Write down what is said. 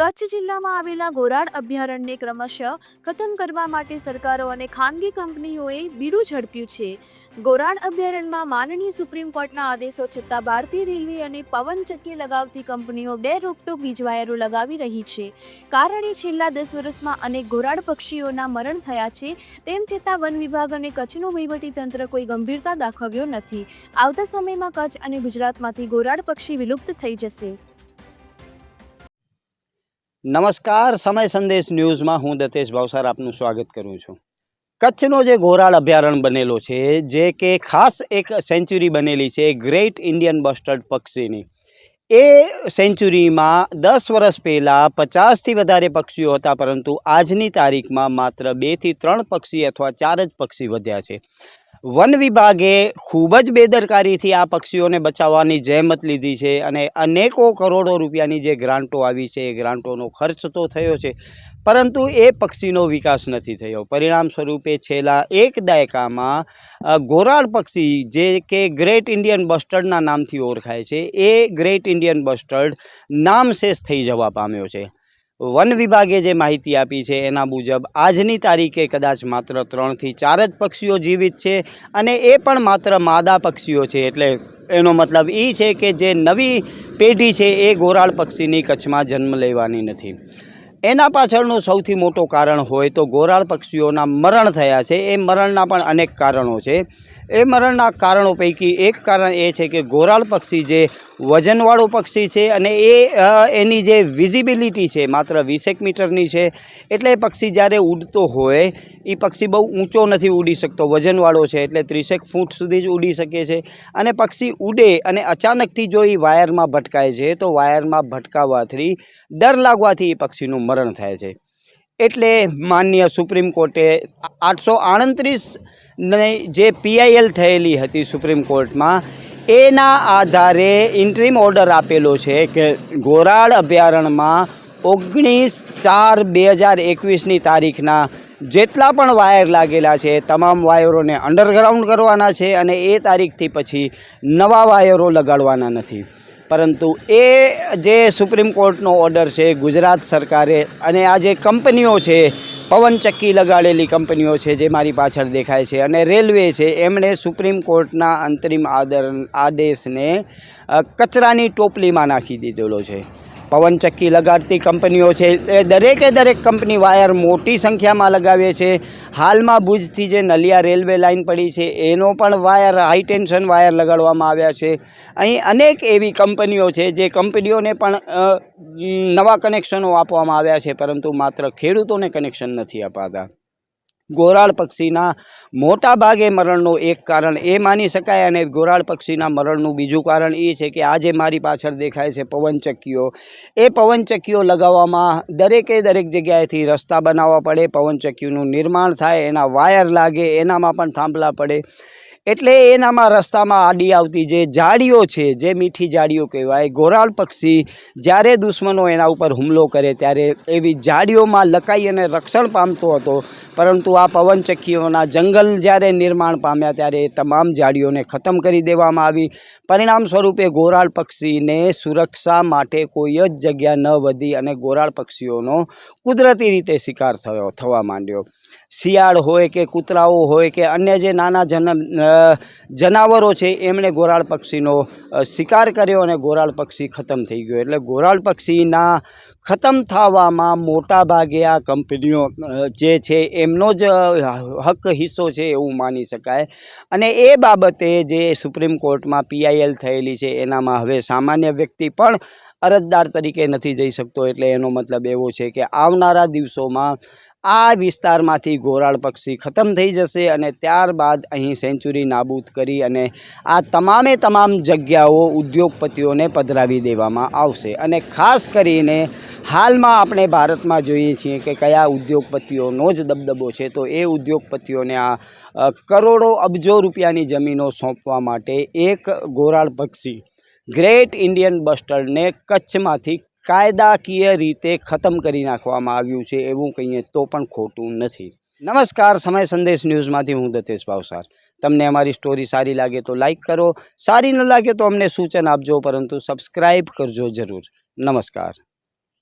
કચ્છ જિલ્લામાં આવેલા ગોરાડ અભયારણ્યને ક્રમશઃ ખતમ કરવા માટે સરકારો અને ખાનગી કંપનીઓએ બીડું ઝડપ્યું છે. ગોરાડ અભયારણ્યમાં માનનીય સુપ્રીમ કોર્ટના આદેશો છતાં ભારતીય રેલવે અને પવનચક્કી લગાવતી કંપનીઓ બે રોકટોક વીજવાયરો લગાવી રહી છે. કારણે છેલ્લા દસ વર્ષમાં અનેક ગોરાડ પક્ષીઓના મરણ થયા છે. તેમ છતાં વન વિભાગ અને કચ્છનું વહીવટીતંત્ર કોઈ ગંભીરતા દાખવ્યો નથી. આવતા સમયમાં કચ્છ અને ગુજરાતમાંથી ગોરાડ પક્ષી વિલુપ્ત થઈ જશે. નમસ્કાર, સમય સંદેશ ન્યૂઝમાં હું દતેશ ભાવસાર આપનું સ્વાગત કરું છું. કચ્છનો જે ઘોરાળ અભયારણ્ય બનેલો છે, જે કે ખાસ એક સેન્ચુરી બનેલી છે ગ્રેટ ઇન્ડિયન બસ્ટર્ડ પક્ષીની. એ સેન્ચુરીમાં દસ વર્ષ પહેલાં પચાસથી વધારે પક્ષીઓ હતા, પરંતુ આજની તારીખમાં માત્ર બેથી ત્રણ પક્ષી અથવા ચાર જ પક્ષી વધ્યા છે. વન વિભાગે ખૂબ જ બેદરકારીથી આ પક્ષીઓને બચાવવાની જહેમત લીધી છે અને અનેકો કરોડો રૂપિયાની જે ગ્રાન્ટો આવી છે, એ ગ્રાન્ટોનો ખર્ચ તો થયો છે, પરંતુ એ પક્ષીનો વિકાસ નથી થયો. પરિણામ સ્વરૂપે છેલ્લા એક દાયકામાં ગોરાળ પક્ષી જે કે ગ્રેટ ઇન્ડિયન બસ્ટર્ડના નામથી ઓળખાય છે, એ ગ્રેટ ઇન્ડિયન બસ્ટર્ડ નામશેષ થઈ જવા પામ્યો છે. વન વિભાગે જે માહિતી આપી છે એના મુજબ, આજની તારીખે કદાચ માત્ર ત્રણથી ચાર જ પક્ષીઓ જીવિત છે અને એ પણ માત્ર માદા પક્ષીઓ છે. એટલે એનો મતલબ એ છે કે જે નવી પેઢી છે એ ગોરાળ પક્ષીની કચ્છમાં જન્મ લેવાની નથી. એના પાછળનું સૌથી મોટું કારણ હોય તો ગોરાળ પક્ષીઓના મરણ થયા છે. એ મરણના પણ અનેક કારણો છે. એ મરણના કારણો પૈકી એક કારણ એ છે કે ગોરાળ પક્ષી જે વજનવાળું પક્ષી છે અને એ એની જે વિઝિબિલિટી છે, માત્ર વીસેક મીટરની છે, એટલે એ પક્ષી જ્યારે ઉડતો હોય, એ પક્ષી બહુ ઊંચો નથી ઉડી શકતો, વજનવાળો છે, એટલે ત્રીસેક ફૂટ સુધી જ ઉડી શકે છે. અને પક્ષી ઉડે અને અચાનકથી જો એ વાયરમાં ભટકાય છે, તો વાયરમાં ભટકાવવાથી ડર લાગવાથી એ પક્ષીનું મરણ થાય છે. એટલે માનનીય સુપ્રીમ કોર્ટે આઠસો ને જે પીઆઈએલ થયેલી હતી સુપ્રીમ કોર્ટમાં, એના આધારે ઇન્ટ્રીમ ઓર્ડર આપેલો છે કે ગોરાળ અભયારણ્યમાં ઓગણીસ ચાર બે હજાર એકવીસની તારીખના જેટલા પણ વાયર લાગેલા છે, તમામ વાયરોને અંડરગ્રાઉન્ડ કરવાના છે અને એ તારીખથી પછી નવા વાયરો લગાડવાના નથી. પરંતુ એ જે સુપ્રીમ કોર્ટનો ઓર્ડર છે, ગુજરાત સરકારે અને આ જે કંપનીઓ છે પવનચક્કી લગાડેલી કંપનીઓ છે, જે મારી પાછળ દેખાય છે અને રેલવે છે, એમણે સુપ્રીમ કોર્ટના અંતરિમ આદર, આદેશને કચરાની ટોપલીમાં નાખી દીધેલો છે. પવનચક્કી લગાડતી કંપનીઓ છે. એ દરેકે દરેક કંપની વાયર મોટી સંખ્યામાં લગાવે છે. હાલમાં ભુજથી જે નલિયા રેલવે લાઇન પડી છે, એનો પણ વાયર, હાઈ ટેન્શન વાયર લગાડવામાં આવ્યા છે. અહીં અનેક એવી કંપનીઓ છે જે કંપનીઓને પણ નવા કનેક્શનો આપવામાં આવ્યા છે, પરંતુ માત્ર ખેડૂતોને કનેક્શન નથી અપાતા. ગોરાળ પક્ષીના મોટા ભાગે મરણનું એક કારણ એ માની શકાય અને ગોરાળ પક્ષીના મરણનું બીજું કારણ એ છે કે આજે મારી પાછળ દેખાય છે પવનચક્કીઓ. એ પવનચક્કીઓ લગાવવામાં દરેકે દરેક જગ્યાએથી રસ્તા બનાવવા પડે, પવનચક્કીનું નિર્માણ થાય, એના વાયર લાગે, એનામાં પણ થાંભલા પડે. એટલે એનામાં રસ્તામાં આડી આવતી જે જાડીઓ છે, જે મીઠી જાડીઓ કહેવાય, ગોરાળ પક્ષી જ્યારે દુશ્મનો એના ઉપર હુમલો કરે ત્યારે એવી જાડીઓમાં લકાઈ અને રક્ષણ પામતો હતો. પરંતુ આ પવનચક્કીઓના જંગલ જ્યારે નિર્માણ પામ્યા ત્યારે એ તમામ જાડીઓને ખતમ કરી દેવામાં આવી. પરિણામ સ્વરૂપે ગોરાળ પક્ષીને સુરક્ષા માટે કોઈ જ જગ્યા ન વધી અને ગોરાળ પક્ષીઓનો કુદરતી રીતે શિકાર થયો, થવા માંડ્યો. શિયાળ હોય કે કૂતરાઓ હોય કે અન્ય જે નાના જન જનાવરો છે, એમણે ગોરાળ પક્ષીનો શિકાર કર્યો અને ગોરાળ પક્ષી ખતમ થઈ ગયો. એટલે ગોરાળ પક્ષીના ખતમ થવામાં મોટાભાગે આ કંપનીઓ જે છે, એમનો જ હક હિસ્સો છે એવું માની શકાય. અને એ બાબતે જે સુપ્રીમ કોર્ટમાં પીઆઈએલ થયેલી છે, એનામાં હવે સામાન્ય વ્યક્તિ પણ અરજદાર તરીકે નથી જઈ શકતો. એટલે એનો મતલબ એવો છે કે આવનારા દિવસોમાં આ વિસ્તારમાંથી ગોરાળ પક્ષી ખતમ થઈ જશે અને ત્યારબાદ અહીં સેન્ચુરી નાબૂદ કરી અને આ તમામે તમામ જગ્યાઓ ઉદ્યોગપતિઓને પધરાવી દેવામાં આવશે. અને ખાસ કરીને હાલમાં આપણે ભારતમાં જોઈએ છીએ કે કયા ઉદ્યોગપતિઓનો જ દબદબો છે, તો એ ઉદ્યોગપતિઓને આ કરોડો અબજો રૂપિયાની જમીનો સોંપવા માટે એક ગોરાળ પક્ષી ગ્રેટ ઇન્ડિયન બસ્ટર્ડને કચ્છમાંથી કાયદાકીય રીતે ખતમ કરી નાખવામાં આવ્યું છે એવું કહીએ તો પણ ખોટું નથી. નમસ્કાર, સમય સંદેશ ન્યૂઝમાંથી હું દતેશ ભાવસાર. તમને અમારી સ્ટોરી સારી લાગે તો લાઈક કરો, સારી ન લાગે તો અમને સૂચન આપજો, પરંતુ સબસ્ક્રાઈબ કરજો જરૂર. નમસ્કાર.